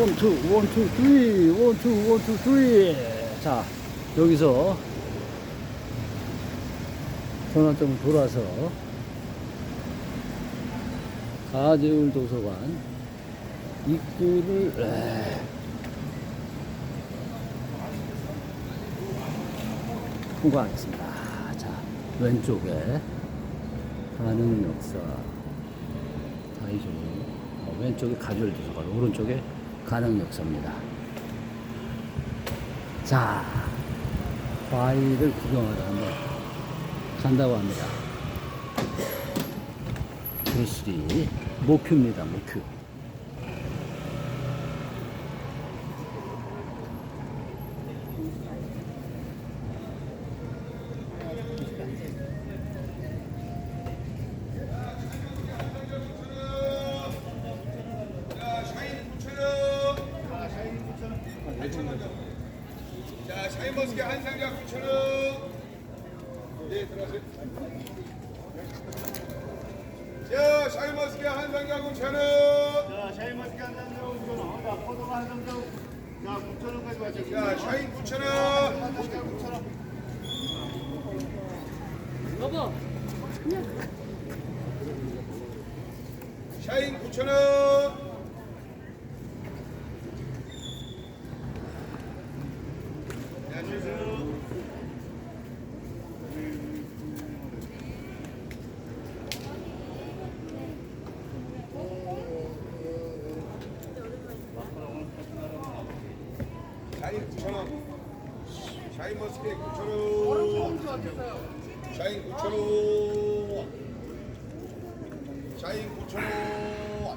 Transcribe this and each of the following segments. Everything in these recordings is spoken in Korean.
원투 원투 쓰리 원투 원투 쓰리 자 여기서 전환점을 돌아서 가재울 도서관 입구를 에, 통과하겠습니다. 자 왼쪽에 가는 역사. 다이조 어, 왼쪽에 가재울 도서관 오른쪽에 가능 역사입니다. 자 과일을 구경하러 한번 간다고 합니다. 브루스리 목표입니다. 목표. 자, 샤인 머스켓 한 상자 9,000원. 네, 들어가세요. 자, 샤인 머스켓 한 상자 9,000원. 자, 샤인머스켓 한 잔, 9,000원. 자, 포도가 한 잔, 자, 9,000원까지 맞춰. 자, 샤인 9,000원. 샤인머스켓 9,000원. 샤인 9,000원. 네, 안녕하세요. 샤인 9,000원. 샤인 머스켓 9,000원. 샤인 9,000원. 샤인 9,000원.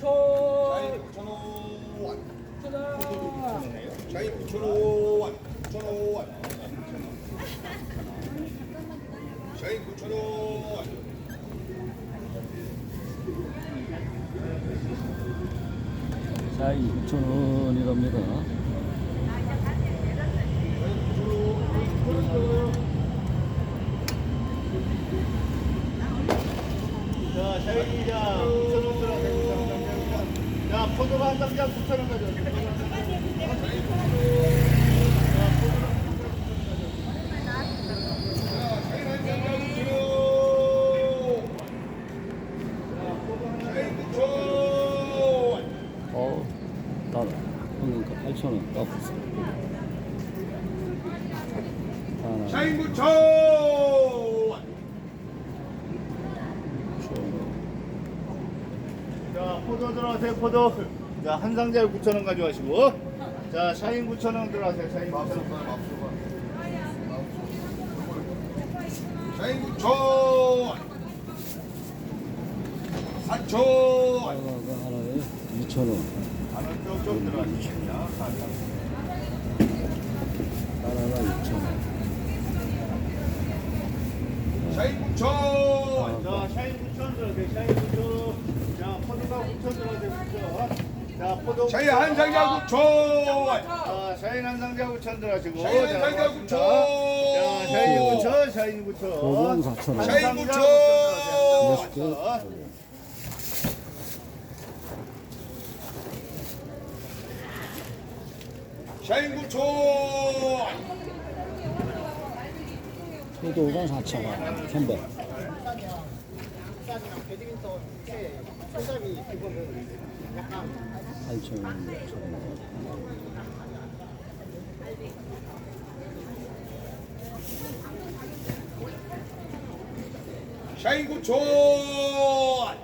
샤인 9,000원. 샤인 9,000원. 9,000원. 샤인 9,000원. 자, 6,000원이랍니다. 자, 샤인이 자, 9,000원 들어가세요. 자, 포도가 한 상자 9,000원까지 맞춰. 샤인 한 장당 9,000원. 샤인 9,000원. 어, 따라. 그러니까 8,000원 깎았어. 하나, 샤인 9,000원. 자, 포도 들어가세요, 포도. 자, 한 상자에 9,000원 가져가시고. 자, 샤인 9,000원 들어가세요, 샤인 9,000원. 샤인 9,000원. 4,000원. 사과가 하나에 2,000원. 만원 쪽쪽 들어가시죠. 하나가 6,000원. 샤인 9,000원. 자, 샤인 9,000원 들어가세요, 샤인 9,000원. 샤인 한 상자국 좋아 아, 한 상자 9천 들어가시고. 샤인 한 자, 상자국 고맙습니다. 자, 샤인 좋아 9천, 샤인 9천. 조금 4,000원. 샤인 샤인 9천. 9천. 샤인 9천 그래도 5만 4천 원. 300. 8,000원, 6,000원. 샤인 9,000원.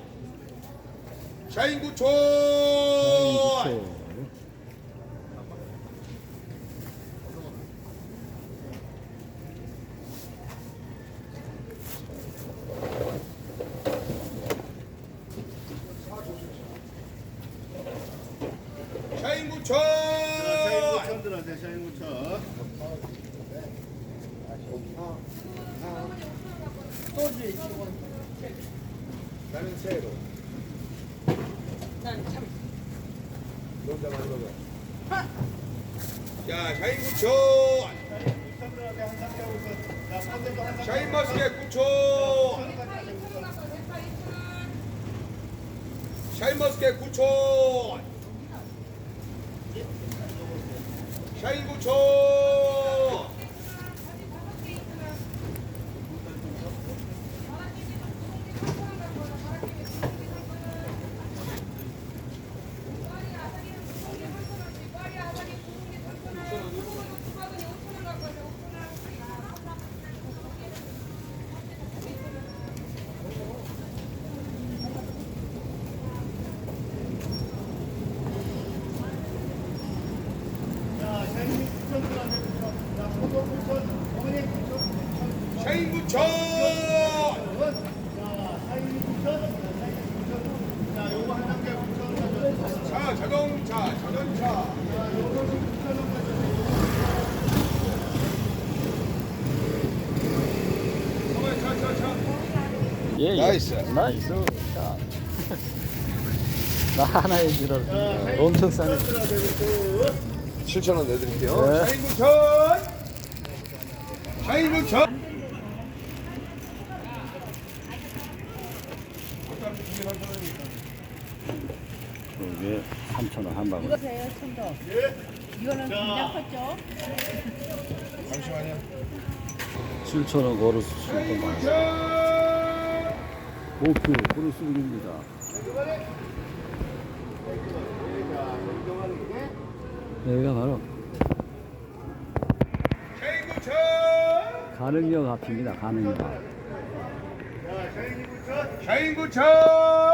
샤인 9,000원. 6,000원. 샤인 9,000원. 샤인 9,000원 들어가세요, 샤인 9,000원. 샤인 9,000원. 샤인 9,000원 들어가세요, 한 상자 9,000원. 자, 포도도 한 상자 샤인 머스켓 9,000원. 샤인 머스켓 9,000원. 샤인 9초. 자, 샤인 9천 들어가세요. 9천. 자, 포도 9천. 어머니 9천. 샤인 9초. 자, 샤인 9천. 자, 샤인 9천. 자, 요거 한 단계 9천 가져가세요. 자, 자동차, 자동차. 자, 요거 9천 원 가져가세요. 어머니, 자, 자, 자. 예, 예. 나이스. 나이스. 자. 나 하나에 들었습니다. 엄청 싸네. 7,000원 내드릴게요. 네. 샤인 9천. 샤인 9천. 3,000원 한 방울. 이거 돼요, 천도. 이거는 그냥 컸죠? 잠시만요. 7,000원 걸을 수 있던 거 자, 목표 브루스입니다. 여기가 바로 샤인 9천. 가능역 앞입니다. 가능역 앞. 자, 샤인 9천. 샤인 9천.